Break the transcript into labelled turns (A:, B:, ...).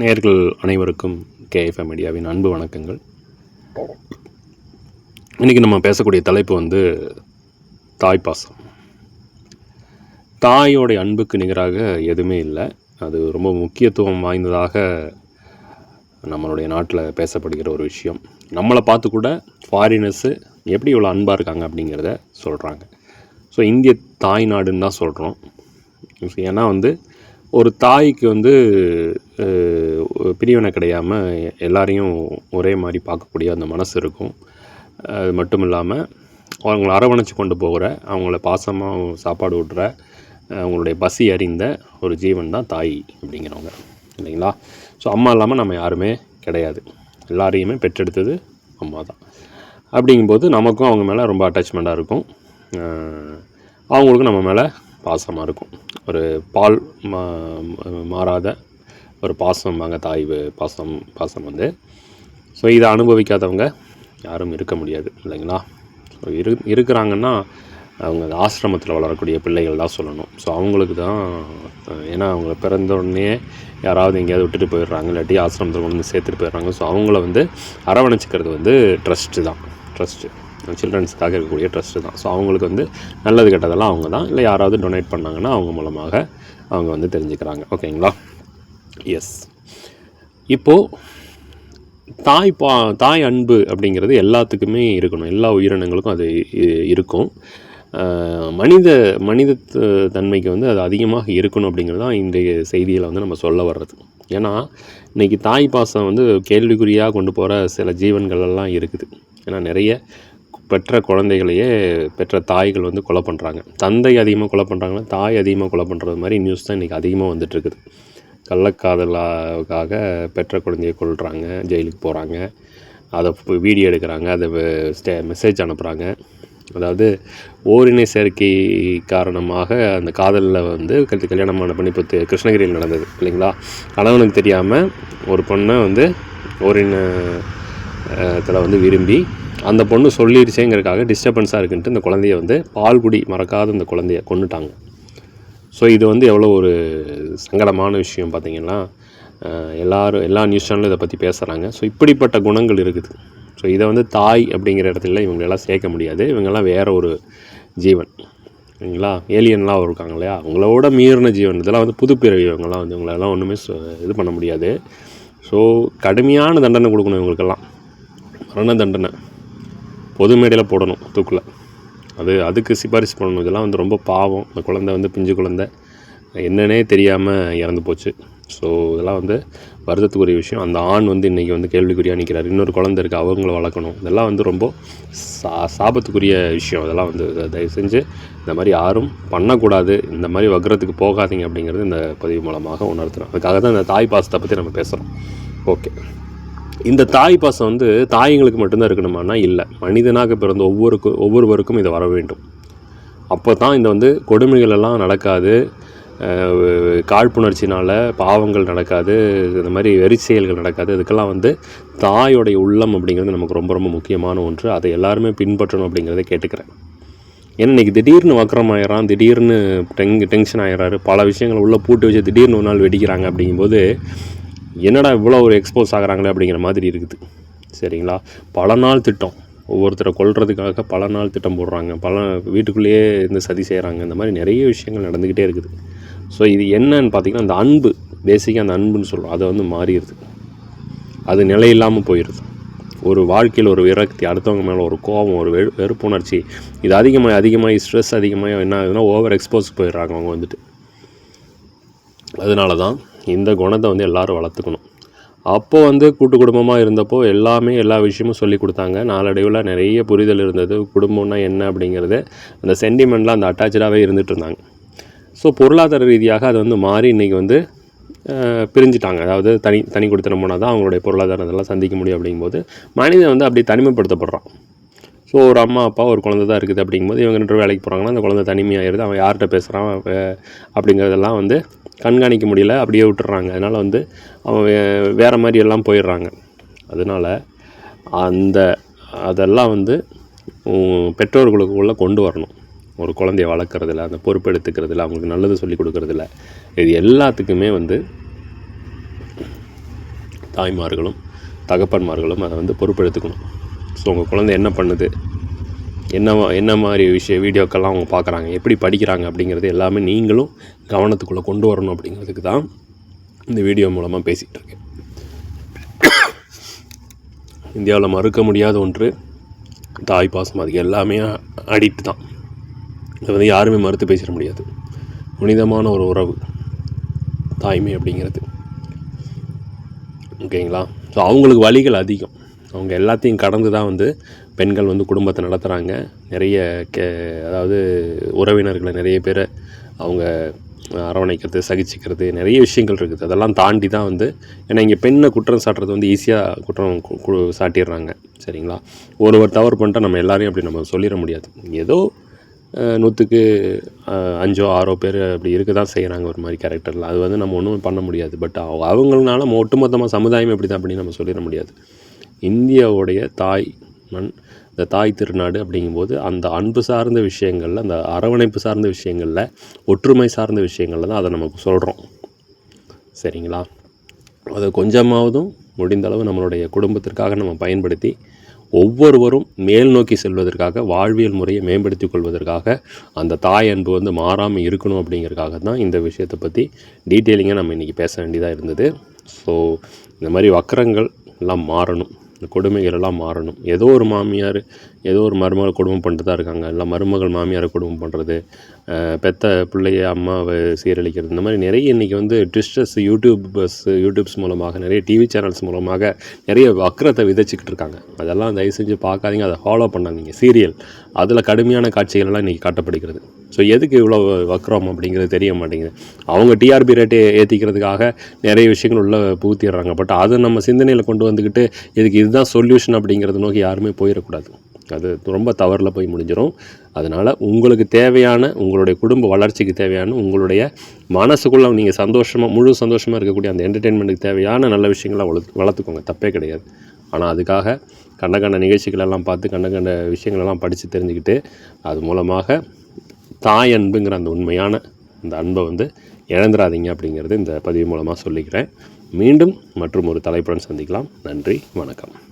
A: நேர்கள் அனைவருக்கும் கேஎஃப்எம் மீடியாவின் அன்பு வணக்கங்கள். இன்றைக்கி நம்ம பேசக்கூடிய தலைப்பு வந்து தாய் பாசம். தாயோடைய அன்புக்கு நிகராக எதுவுமே இல்லை. அது ரொம்ப முக்கியத்துவம் வாய்ந்ததாக நம்மளுடைய நாட்டில் பேசப்படுகிற ஒரு விஷயம். நம்மளை பார்த்து கூட ஃபாரினர்ஸு எப்படி இவ்வளோ அன்பாக இருக்காங்க அப்படிங்கிறத சொல்கிறாங்க ஸோ இந்திய தாய் நாடுன்னு தான் சொல்கிறோம் ஏன்னா வந்து ஒரு தாய்க்கு வந்து பிரிவினை கிடையாமல் எல்லாரையும் ஒரே மாதிரி பார்க்கக்கூடிய அந்த மனசு இருக்கும். அது மட்டும் இல்லாமல் அவங்கள அரவணைச்சு கொண்டு போகிற அவங்கள பாசமாக சாப்பாடு விடுற அவங்களுடைய பசி அறிந்த ஒரு ஜீவன் தான் தாய் அப்படிங்கிறவங்க. இல்லைங்களா? ஸோ அம்மா இல்லாமல் நம்ம யாருமே கிடையாது. எல்லாரையுமே பெற்றெடுத்தது அம்மா தான். அப்படிங்கும்போது நமக்கும் அவங்க மேலே ரொம்ப அட்டாச்மெண்ட்டாக இருக்கும். அவங்களுக்கும் நம்ம மேலே பாசமாக இருக்கும். ஒரு பால் மா மாறாத ஒரு பாசம் அங்கே தாய் பாசம் பாசம் வந்து. ஸோ இதை அனுபவிக்காதவங்க யாரும் இருக்க முடியாது இல்லைங்களா? ஸோ இரு இருக்கிறாங்கன்னா அவங்க ஆசிரமத்தில் வளரக்கூடிய பிள்ளைகள் தான் சொல்லணும். ஸோ அவங்களுக்கு தான் ஏன்னா அவங்க பிறந்த உடனே யாராவது எங்கேயாவது விட்டுட்டு போயிடுறாங்க இல்லாட்டி ஆசிரமத்தில் கொண்டு வந்து சேர்த்துட்டு போயிடுறாங்க. ஸோ அவங்கள வந்து அரவணைச்சிக்கிறது வந்து ட்ரஸ்ட்டு தான். ட்ரஸ்ட்டு சில்ட்ரன்ஸ்க்காக இருக்கக்கூடிய ட்ரஸ்ட்டு தான். ஸோ அவங்களுக்கு வந்து நல்லது கெட்டதெல்லாம் அவங்க தான். இல்லை யாராவது டொனேட் பண்ணாங்கன்னா அவங்க மூலமாக அவங்க வந்து தெரிஞ்சுக்கிறாங்க. ஓகேங்களா? எஸ் இப்போது தாய் பா தாய் அன்பு அப்படிங்கிறது எல்லாத்துக்குமே இருக்கணும். எல்லா உயிரினங்களுக்கும் அது இ- இருக்கும். மனித மனித தன்மைக்கு வந்து அது அதிகமாக இருக்கணும் அப்படிங்கிறது தான் இன்றைய செய்தியில் வந்து நம்ம சொல்ல வர்றது. ஏன்னா இன்றைக்கி தாய் பாசம் வந்து கேள்விக்குறியாக கொண்டு போகிற சில ஜீவன்கள் எல்லாம் இருக்குது. ஏன்னா நிறைய பெற்ற குழந்தைகளையே பெற்ற தாய்கள் வந்து கொலை பண்ணுறாங்க தந்தை அதிகமாக கொலை பண்ணுறாங்கன்னா தாய் அதிகமாக கொலை பண்ணுறது மாதிரி நியூஸ் தான் இன்றைக்கி அதிகமாக வந்துட்டுருக்குது. கள்ளக்காதலாக பெற்ற குழந்தையை கொள்கிறாங்க ஜெயிலுக்கு போகிறாங்க அதை வீடியோ எடுக்கிறாங்க அதை ஸ்டே மெசேஜ் அனுப்புகிறாங்க அதாவது ஓரினை சேர்க்கை காரணமாக அந்த காதலில் வந்து கல் கல்யாணம் பண்ணி இப்போ கிருஷ்ணகிரியில் நடந்தது இல்லைங்களா? கணவனுக்கு தெரியாமல் ஒரு பொண்ணை வந்து ஓரின இதில் வந்து விரும்பி அந்த பொண்ணு சொல்லிடுச்சேங்கிறதுக்காக டிஸ்டர்பன்ஸாக இருக்குன்ட்டு இந்த குழந்தைய வந்து பால்குடி மறக்காத இந்த குழந்தைய கொண்டுட்டாங்க ஸோ இது வந்து எவ்வளோ ஒரு சங்கடமான விஷயம் பார்த்தீங்கன்னா எல்லோரும் எல்லாரும் எல்லா நியூஸ் சேனலும் இதை பற்றி பேசுகிறாங்க ஸோ இப்படிப்பட்ட குணங்கள் இருக்குது. ஸோ இதை வந்து தாய் அப்படிங்கிற இடத்துல இவங்களெல்லாம் சேர்க்க முடியாது. இவங்கெல்லாம் வேற ஒரு ஜீவன். சரிங்களா? ஏலியன்லாம் இருக்காங்க இல்லையா? அவங்களோட மீறின ஜீவன். இதெல்லாம் வந்து புதுப்பிறவி இவங்கெல்லாம் வந்து இவங்களெல்லாம் ஒன்றுமே இது பண்ண முடியாது. ஸோ கடுமையான தண்டனை கொடுக்கணும் இவங்களுக்கெல்லாம். மரண தண்டனை. பொது மேடையில் போடணும் தூக்கில். அது அதுக்கு சிபாரிசு பண்ணணும். இதெல்லாம் வந்து ரொம்ப பாவம். அந்த குழந்தை வந்து பிஞ்சு குழந்தை. என்னன்னே தெரியாமல் இறந்து போச்சு. ஸோ இதெல்லாம் வந்து வருத்தத்துக்குரிய விஷயம். அந்த ஆண் வந்து இன்றைக்கி வந்து கேள்விக்குறியாக நிற்கிறார் இன்னொரு குழந்தை இருக்குது அவங்கள வளர்க்கணும். இதெல்லாம் வந்து ரொம்ப சா சாபத்துக்குரிய விஷயம். இதெல்லாம் வந்து தயவு செஞ்சு இந்த மாதிரி யாரும் பண்ணக்கூடாது. இந்த மாதிரி வக்கிறதுக்கு போகாதீங்க அப்படிங்கிறது இந்த பதிவு மூலமாக உணர்த்துகிறோம் அதுக்காக தான் இந்த தாய் பாசத்தை பற்றி நம்ம பேசுகிறோம் ஓகே இந்த தாய் பாசம் வந்து தாய்ங்களுக்கு மட்டும்தான் இருக்கணுமானா இல்லை. மனிதனாக பிறந்த ஒவ்வொருக்கு ஒவ்வொருவருக்கும் இது வர வேண்டும். அப்போ தான் இந்த வந்து கொடுமைகள் எல்லாம் நடக்காது. காழ்ப்புணர்ச்சினால் பாவங்கள் நடக்காது. இந்த மாதிரி வெறி செயல்கள் நடக்காது. இதுக்கெல்லாம் வந்து தாயோடைய உள்ளம் அப்படிங்கிறது நமக்கு ரொம்ப ரொம்ப முக்கியமான ஒன்று. அதை எல்லாருமே பின்பற்றணும் அப்படிங்கிறத கேட்டுக்கிறேன். ஏன்னா இன்றைக்கி திடீர்னு வக்கரம் ஆயிடுறான் திடீர்னு டெங் டென்ஷன் ஆயிடுறாரு பல விஷயங்களை உள்ளே பூட்டி வச்சு திடீர்னு ஒரு நாள் வெடிக்கிறாங்க அப்படிங்கும்போது என்னடா இவ்வளோ ஒரு எக்ஸ்போஸ் ஆகுறாங்களே அப்படிங்கிற மாதிரி இருக்குது. சரிங்களா? பல நாள் திட்டம். ஒவ்வொருத்தரை கொள்றதுக்காக பல நாள் திட்டம் போடுறாங்க. பல வீட்டுக்குள்ளேயே இருந்து சதி செய்கிறாங்க இந்த மாதிரி நிறைய விஷயங்கள் நடந்துக்கிட்டே இருக்குது. ஸோ இது என்னன்னு பார்த்தீங்கன்னா அந்த அன்பு பேசிக்காக அந்த அன்புன்னு சொல்கிறோம் அதை வந்து மாறிடுது. அது நிலையில்லாமல் போயிடுது. ஒரு வாழ்க்கையில் ஒரு விரக்தி அடுத்தவங்க மேலே ஒரு கோபம் ஒரு வெ வெறுப்புணர்ச்சி இது அதிகமாக அதிகமாக ஸ்ட்ரெஸ் அதிகமாக என்ன ஆகுதுன்னா ஓவர் எக்ஸ்போஸ் போயிடுறாங்க அவங்க வந்துட்டு. அதனால தான் இந்த குணத்தை வந்து எல்லாரும் வளர்த்துக்கணும். அப்போது வந்து கூட்டு குடும்பமாக இருந்தப்போ எல்லாமே எல்லா விஷயமும் சொல்லி கொடுத்தாங்க. நாளடைவில் நிறைய புரிதல் இருந்தது. குடும்பம்னா என்ன அப்படிங்கிறது அந்த சென்டிமெண்ட்லாம் அந்த அட்டாச்சாகவே இருந்துட்டு இருந்தாங்க. ஸோ பொருளாதார ரீதியாக அது வந்து மாறி இன்றைக்கி வந்து பிரிஞ்சிட்டாங்க பிரிஞ்சுட்டாங்க. அதாவது தனி தனி கொடுத்தனம் போனால் தான் அவங்களுடைய பொருளாதாரத்தெல்லாம் சந்திக்க முடியும் அப்படிங்கும்போது மனிதன் வந்து அப்படி தனிமைப்படுத்தப்படுறான். ஸோ ஒரு அம்மா அப்பா ஒரு குழந்தை தான் இருக்குது அப்படிங்கும்போது இவங்க ரெண்டு வேலைக்கு போகிறாங்கன்னா அந்த குழந்தை தனிமையாயிருது அவன் யார்கிட்ட பேசுகிறான் அப்படிங்கிறதெல்லாம் வந்து கண்காணிக்க முடியல அப்படியே விட்டுறாங்க. அதனால் வந்து அவன் வே- வேறு மாதிரி எல்லாம் போயிடுறாங்க. அதனால் அந்த அதெல்லாம் வந்து பெற்றோர்களுக்குள்ளே கொண்டு வரணும். ஒரு குழந்தைய வளர்க்குறதில்ல அந்த பொறுப்பெடுத்துக்கிறதுல அவங்களுக்கு நல்லது சொல்லி கொடுக்குறதில்ல இது எல்லாத்துக்குமே வந்து தாய்மார்களும் தகப்பன்மார்களும் அதை வந்து பொறுப்பெடுத்துக்கணும். ஸோ உங்கள் குழந்தை என்ன பண்ணுது? என்ன என்ன மாதிரி விஷய வீடியோக்கெல்லாம் அவங்க பார்க்குறாங்க எப்படி படிக்கிறாங்க அப்படிங்கிறது எல்லாமே நீங்களும் கவனத்துக்குள்ளே கொண்டு வரணும் அப்படிங்கிறதுக்கு தான் இந்த வீடியோ மூலமாக பேசிகிட்டு இருக்கேன். இந்தியாவில் மறுக்க முடியாத ஒன்று தாய் பாசம் அது எல்லாமே அடிக்ட் தான். இதை வந்து யாருமே மறுத்து பேசிட முடியாது. புனிதமான ஒரு உறவு தாய்மை அப்படிங்கிறது. ஓகேங்களா? ஸோ அவங்களுக்கு வழிகள் அதிகம். அவங்க எல்லாத்தையும் கடந்து தான் வந்து பெண்கள் வந்து குடும்பத்தை நடத்துகிறாங்க நிறைய கே அதாவது உறவினர்களை நிறைய பேரை அவங்க அரவணைக்கிறது சகிச்சிக்கிறது நிறைய விஷயங்கள் இருக்குது. அதெல்லாம் தாண்டி தான் வந்து ஏன்னா இங்கே பெண்ணை குற்றம் சாட்டுறது வந்து ஈஸியாக குற்றம் கு- கு- சாட்டிடுறாங்க. சரிங்களா? ஒருவர் தவறு பண்ணிட்டா நம்ம எல்லாரையும் அப்படி நம்ம சொல்லிட முடியாது. ஏதோ நூற்றுக்கு அஞ்சோ ஆறோ பேர் அப்படி இருக்க தான் செய்கிறாங்க ஒரு மாதிரி கேரக்டரில் அது வந்து நம்ம ஒன்றும் பண்ண முடியாது. பட் அவங்களால ஒட்டுமொத்தமாக சமுதாயம் எப்படி தான் அப்படின்னு நம்ம சொல்லிட முடியாது. இந்தியாவுடைய தாய் மண் இந்த தாய் திருநாடு அப்படிங்கும்போது அந்த அன்பு சார்ந்த விஷயங்களில் அந்த அரவணைப்பு சார்ந்த விஷயங்களில் ஒற்றுமை சார்ந்த விஷயங்களில் தான் அதை நமக்கு சொல்கிறோம் சரிங்களா? அதை கொஞ்சமாவதும் முடிந்த அளவு நம்மளுடைய குடும்பத்திற்காக நம்ம பயன்படுத்தி ஒவ்வொருவரும் மேல் நோக்கி செல்வதற்காக வாழ்வியல் முறையை மேம்படுத்தி கொள்வதற்காக அந்த தாய் அன்பு வந்து மாறாமல் இருக்கணும் அப்படிங்கிறதுக்காக தான் இந்த விஷயத்தை பற்றி டீட்டெயிலிங்காக நம்ம இன்றைக்கி பேச வேண்டியதாக இருந்தது. ஸோ இந்த மாதிரி வக்கரங்கள் எல்லாம் மாறணும். இந்த கொடுமைகள் எல்லாம் மாறணும். ஏதோ ஒரு மாமியார் ஏதோ ஒரு மருமகள் குடும்பம் பண்ணிட்டு தான் இருக்காங்க. இல்லை மருமகள் மாமியாரை குடும்பம் பண்ணுறது பெத்த பிள்ளைய அம்மாவை சீரழிக்கிறது இந்த மாதிரி நிறைய இன்றைக்கி வந்து ட்விஸ்டர்ஸ் யூடியூபர்ஸ் யூடியூப்ஸ் மூலமாக நிறைய டிவி சேனல்ஸ் மூலமாக நிறைய வக்கரத்தை விதைச்சிக்கிட்டு இருக்காங்க. அதெல்லாம் தயவு செஞ்சு பார்க்காதீங்க. அதை ஃபாலோ பண்ணாதீங்க. சீரியல் அதில் கடுமையான காட்சிகள் எல்லாம் இன்றைக்கி காட்டப்படுகிறது. ஸோ எதுக்கு இவ்வளோ வக்ரம் அப்படிங்கிறது தெரிய மாட்டேங்குது. அவங்க டிஆர்பி ரேட்டை ஏற்றிக்கிறதுக்காக நிறைய விஷயங்கள் உள்ளே புகுத்திடுறாங்க. பட் அதை நம்ம சிந்தனையில் கொண்டு வந்துக்கிட்டு இதுக்கு இதுதான் சொல்யூஷன் அப்படிங்கிறத நோக்கி யாருமே போயிடக்கூடாது. அது ரொம்ப தவறில் போய் முடிஞ்சிடும் அதனால் உங்களுக்கு தேவையான உங்களுடைய குடும்ப வளர்ச்சிக்கு தேவையான உங்களுடைய மனசுக்குள்ளே நீங்கள் சந்தோஷமாக முழு சந்தோஷமாக இருக்கக்கூடிய அந்த என்டர்டெயின்மெண்ட்டுக்கு தேவையான நல்ல விஷயங்களை வளர்த்து வளர்த்துக்கோங்க. தப்பே கிடையாது. ஆனால் அதுக்காக கண்ட கண்ட நிகழ்ச்சிகள் எல்லாம் பார்த்து கண்ட கண்ட விஷயங்களெல்லாம் படித்து தெரிஞ்சுக்கிட்டு அது மூலமாக தாய் அன்புங்கிற அந்த உண்மையான அந்த அன்பை வந்து இழந்துடாதீங்க அப்படிங்கிறது இந்த பதிவு மூலமாக சொல்லிக்கிறேன். மீண்டும் மற்றும் ஒரு தலைப்புடன் சந்திக்கலாம். நன்றி வணக்கம்.